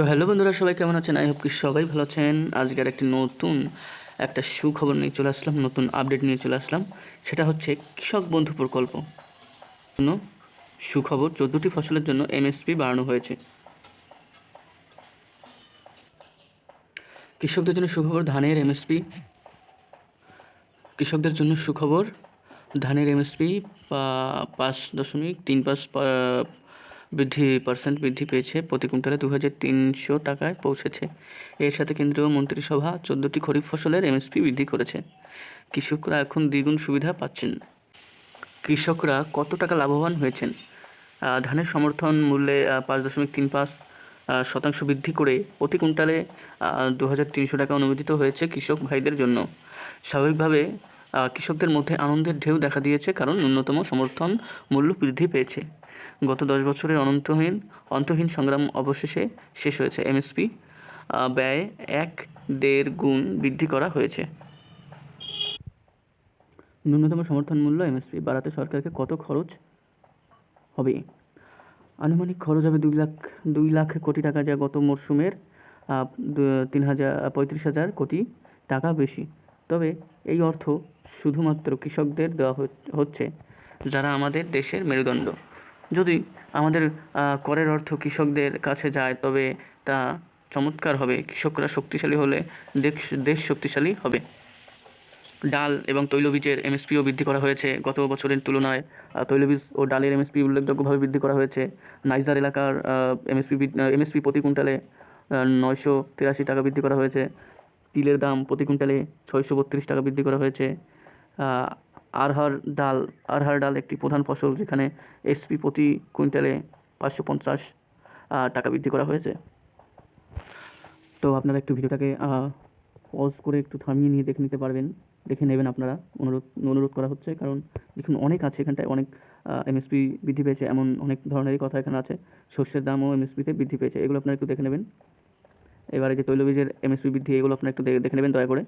তো হ্যালো বন্ধুরা, সবাই কেমন আছেন? আই হোপ কি সবাই ভালো আছেন। আজকের একটি নতুন একটা সুখবর নিয়ে চলে আসলাম, নতুন আপডেট নিয়ে চলে আসলাম। সেটা হচ্ছে কৃষক বন্ধু প্রকল্প। সুখবর, চোদ্দোটি ফসলের জন্য এমএসপি বাড়ানো হয়েছে। কৃষকদের জন্য সুখবর, ধানের এমএসপি কৃষকদের জন্য সুখবর, ধানের এমএসপি পাঁচ দশমিক তিন পাঁচ বৃদ্ধি পার্সেন্ট বৃদ্ধি পেয়েছে প্রতি কুইন্টালে দু হাজার তিনশো টাকায় পৌঁছেছে। এর সাথে কেন্দ্রীয় মন্ত্রিসভা চোদ্দোটি খরিফ ফসলের এমএসপি বৃদ্ধি করেছে। কৃষকরা এখন দ্বিগুণ সুবিধা পাচ্ছেন। কৃষকরা কত টাকা লাভবান হয়েছেন? ধানের সমর্থন মূল্যে পাঁচ দশমিক তিন পাঁচ শতাংশ বৃদ্ধি করে প্রতি কুইন্টালে দু হাজার তিনশো টাকা অনুমোদিত হয়েছে কৃষক ভাইদের জন্য। স্বাভাবিকভাবে কৃষকদের মধ্যে আনন্দের ঢেউ দেখা দিয়েছে, কারণ ন্যূনতম সমর্থন মূল্য বৃদ্ধি পেয়েছে। গত দশ বছরের অনন্তহীন, অন্তহীন সংগ্রাম অবশেষে শেষ হয়েছে। এমএসপি ব্যয় এক দেড় গুণ বৃদ্ধি করা হয়েছে। ন্যূনতম সমর্থন মূল্য এমএসপি বাড়াতে সরকারকে কত খরচ হবে? আনুমানিক খরচ হবে দুই লাখ দুই লাখ কোটি টাকা যা গত মরশুমের তিন হাজার, পঁয়ত্রিশ হাজার কোটি টাকা বেশি। তবে এই অর্থ শুধুমাত্র কৃষকদের দেওয়া হচ- হচ্ছে যারা আমাদের দেশের মেরুদণ্ড। যদি আমাদের করের অর্থ কৃষকদের কাছে যায়, তবে তা চমৎকার হবে। কৃষকরা শক্তিশালী হলে দেশ দেশ শক্তিশালী হবে। ডাল এবং তৈলবীজের এমএসপিও বৃদ্ধি করা হয়েছে। গত বছরের তুলনায় তৈলবীজ ও ডালের এমএসপি উল্লেখযোগ্যভাবে বৃদ্ধি করা হয়েছে। নাইজার এলাকার এমএসপি এমএসপি প্রতি কুইন্টালে নয়শো তিরাশি টাকা বৃদ্ধি করা হয়েছে। তিলের দাম প্রতি কুইন্টালে ছয়শো বত্রিশ টাকা বৃদ্ধি করা হয়েছে। আরহার ডাল আরহার ডাল একটি প্রধান ফসল যেখানে এসপি প্রতি কুইন্টালে পাঁচশো পঞ্চাশ টাকা বৃদ্ধি করা হয়েছে। তো আপনারা একটু ভিডিওটাকে পজ করে একটু থামিয়ে নিয়ে দেখে নিতে পারবেন, দেখে নেবেন আপনারা। অনুরোধ অনুরোধ করা হচ্ছে, কারণ দেখুন, অনেক আছে এখানটায়, অনেক এমএসপি বৃদ্ধি পেয়েছে, এমন অনেক ধরনেরই কথা এখানে আছে। শস্যের দামও এমএসপিতে বৃদ্ধি পেয়েছে, এগুলো আপনারা একটু দেখে নেবেন। এবারে যে তৈলবীজের এমএসপি বৃদ্ধি এগুলো আপনারা একটু দেখে নেবেন দয়া করে।